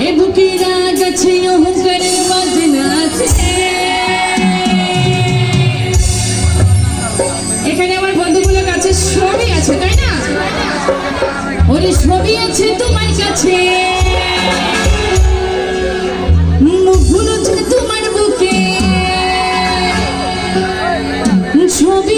এ বুকে রাগ আছে অহংকারের বাজনা আছে এখানে আমার বন্ধুগুলোর কাছে সবই আছে, তাই না? ওরে সবই আছে তোমার কাছে। মুখগুলো তোমার বুকে। ছবি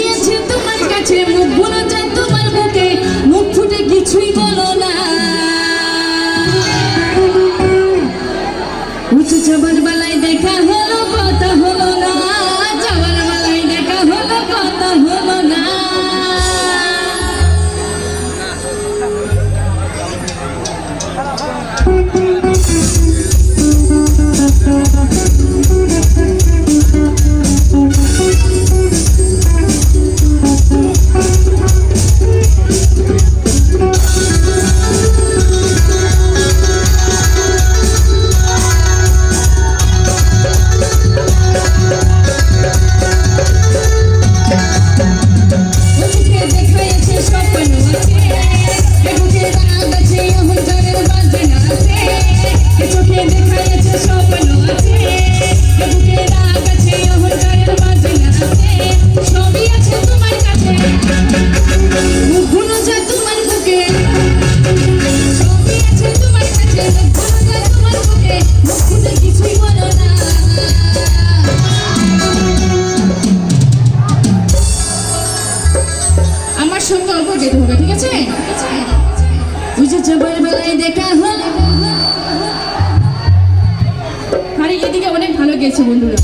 আরে এদিকে অনেক ভালো গেছে বন্ধুরা।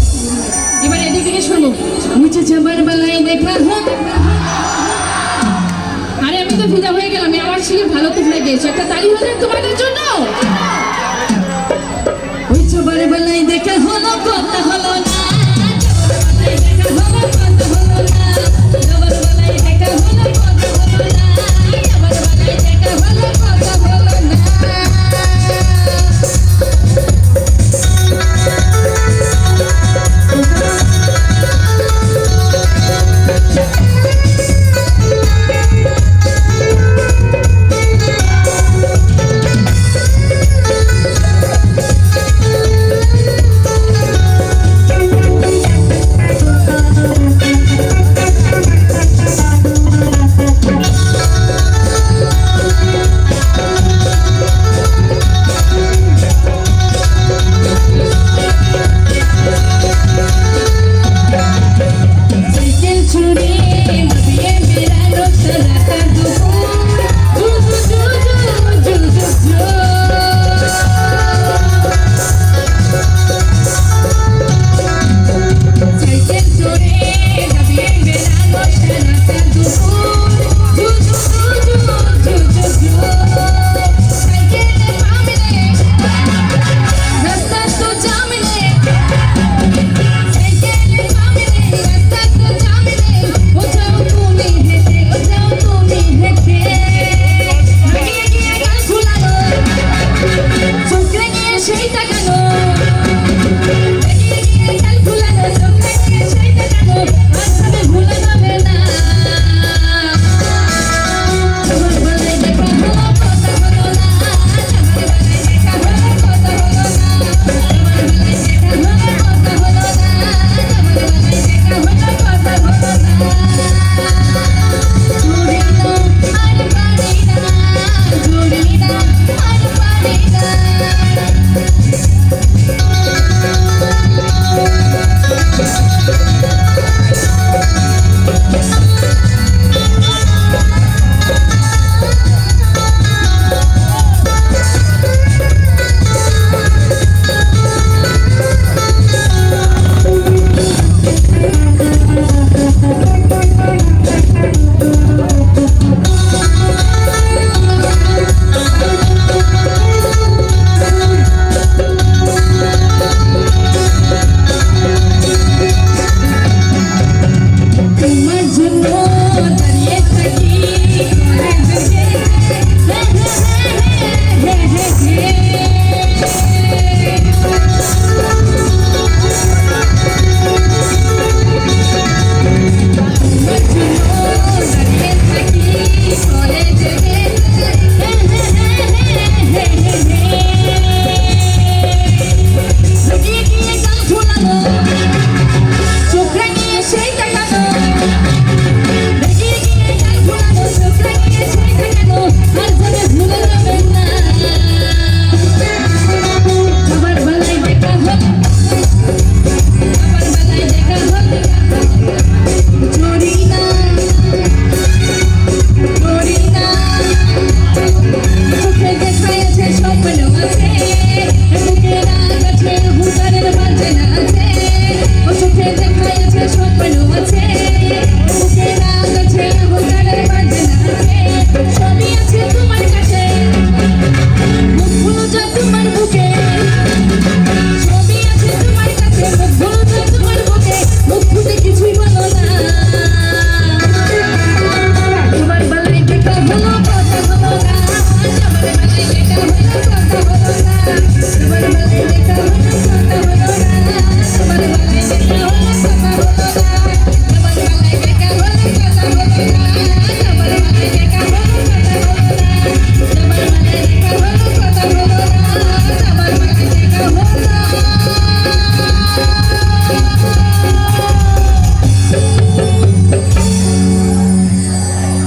এবার এদিক থেকে শুনব। বুঝে যাবার বেলায় দেখা আরে আমি তো ফিদা হয়ে গেলাম আমার ছেলে ভালো তো হয়ে গেছে একটা তালি হয়ে তোমাদের তোমাদের